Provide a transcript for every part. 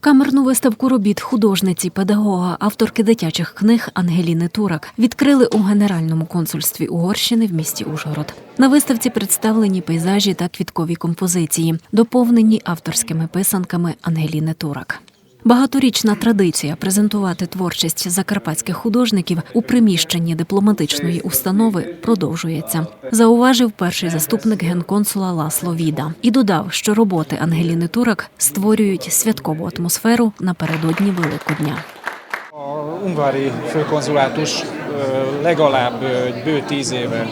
Камерну виставку робіт художниці, педагога, авторки дитячих книг Ангеліни Турак відкрили у Генеральному консульстві Угорщини в місті Ужгород. На виставці представлені пейзажі та квіткові композиції, доповнені авторськими писанками Ангеліни Турак. Багаторічна традиція презентувати творчість закарпатських художників у приміщенні дипломатичної установи продовжується. Зауважив перший заступник генконсула Ласло Віда і dodав, що роботи Ангеліни Турак створюють святкову атмосферу напередодні Великодня. A ungvári főkonzulátus legalább bő tíz éve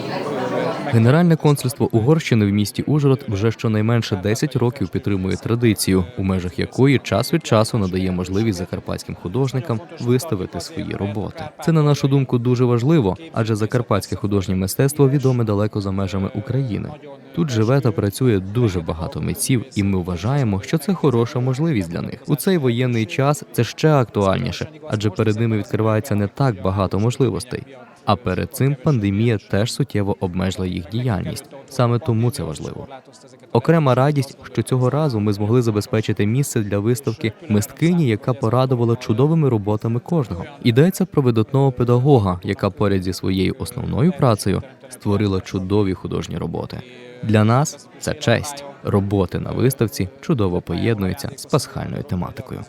Генеральне консульство Угорщини в місті Ужгород вже щонайменше 10 років підтримує традицію, у межах якої час від часу надає можливість закарпатським художникам виставити свої роботи. Це на нашу думку дуже важливо, адже закарпатське художнє мистецтво відоме далеко за межами України. Тут живе та працює дуже багато митців, і ми вважаємо, що це хороша можливість для них. У цей воєнний час це ще актуальніше, адже перед ними відкривається не так багато можливостей. А перед цим пандемія теж суттєво обмежила їх діяльність. Саме тому це важливо. Окрема радість, що цього разу ми змогли забезпечити місце для виставки мисткині, яка порадувала чудовими роботами кожного. Йдеться про видатного педагога, яка поряд зі своєю основною працею створила чудові художні роботи. Для нас це честь. Роботи на виставці чудово поєднуються з пасхальною тематикою.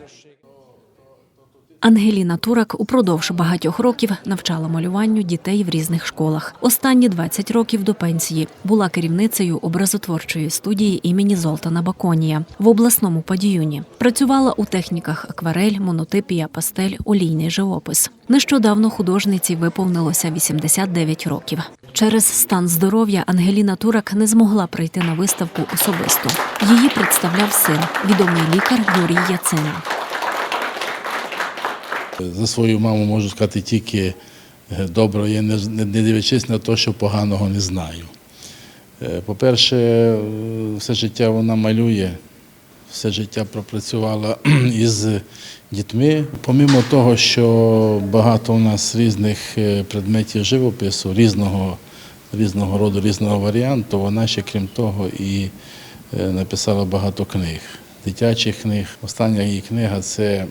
Ангеліна Турак упродовж багатьох років навчала малюванню дітей в різних школах. Останні 20 років до пенсії була керівницею образотворчої студії імені Золтана Баконія в обласному падіюні. Працювала у техніках акварель, монотипія, пастель, олійний живопис. Нещодавно художниці виповнилося 89 років. Через стан здоров'я Ангеліна Турак не змогла прийти на виставку особисто. Її представляв син, відомий лікар Юрій Яцина. За свою маму можу сказати тільки е, добре, я не, дивлячись на те, що поганого не знаю. Е, По-перше, е, все життя вона малює, все життя пропрацювала із дітьми. Помимо того, що багато у нас різних предметів живопису, різного, різного роду, різного варіанту, вона ще крім того і написала багато книг, дитячих книг. Остання її книга це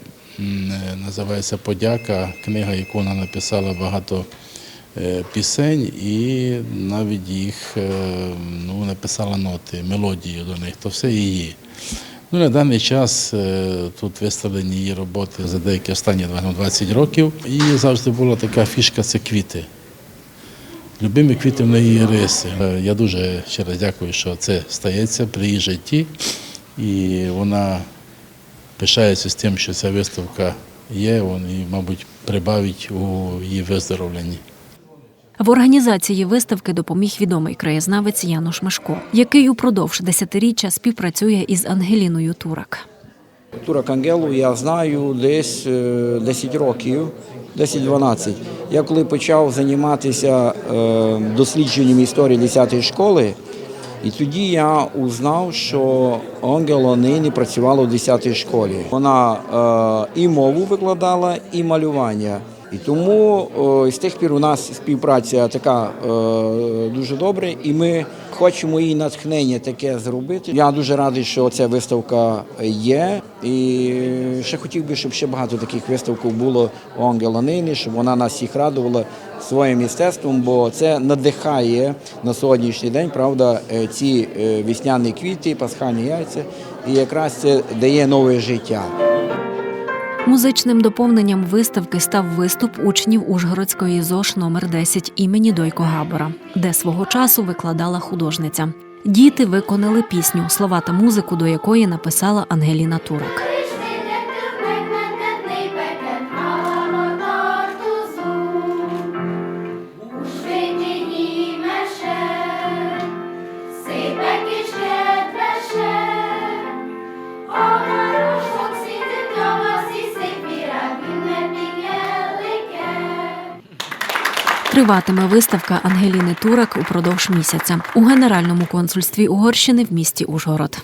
називається Подяка, книга, яку вона написала багато е, пісень і навіть їх е, ну, написала ноти, мелодію до них, то все її. Ну, на даний час е, тут виставлені її роботи за деякі останні 20 років. І завжди була така фішка це квіти. Любимі квіти в неї риси. Е, Я дуже ще раз дякую, що це стається при її житті. І вона пишається з тим, що ця виставка є, і, мабуть, прибавить у її виздоровленні. В організації виставки допоміг відомий краєзнавець Януш Мишко, який упродовж десятиріччя співпрацює із Ангеліною Турак. Турок Ангелу я знаю десь е, 10 років, 10-12. Я коли почав займатися е, дослідженням історії 10 школи, і тоді я узнав, що Ангела нині працювала в 10 школі. Вона е, і мову викладала, і малювання. І тому е, з тих пір у нас співпраця така е, дуже добра, і ми хочемо її натхнення таке зробити. Я дуже радий, що ця виставка є. І ще хотів би, щоб ще багато таких виставок було у Ангела нині, щоб вона нас всіх радувала своїм мистецтвом, бо це надихає на сьогоднішній день, правда, е, ці е, вісняні квіти, пасхальні яйця, і якраз це дає нове життя. Музичним доповненням виставки став виступ учнів Ужгородської ЗОШ номер 10 імені Дойко Габора, де свого часу викладала художниця. Діти виконали пісню, слова та музику до якої написала Ангеліна Турак. Триватиме виставка Ангеліни Турак упродовж місяця у Генеральному консульстві Угорщини в місті Ужгород.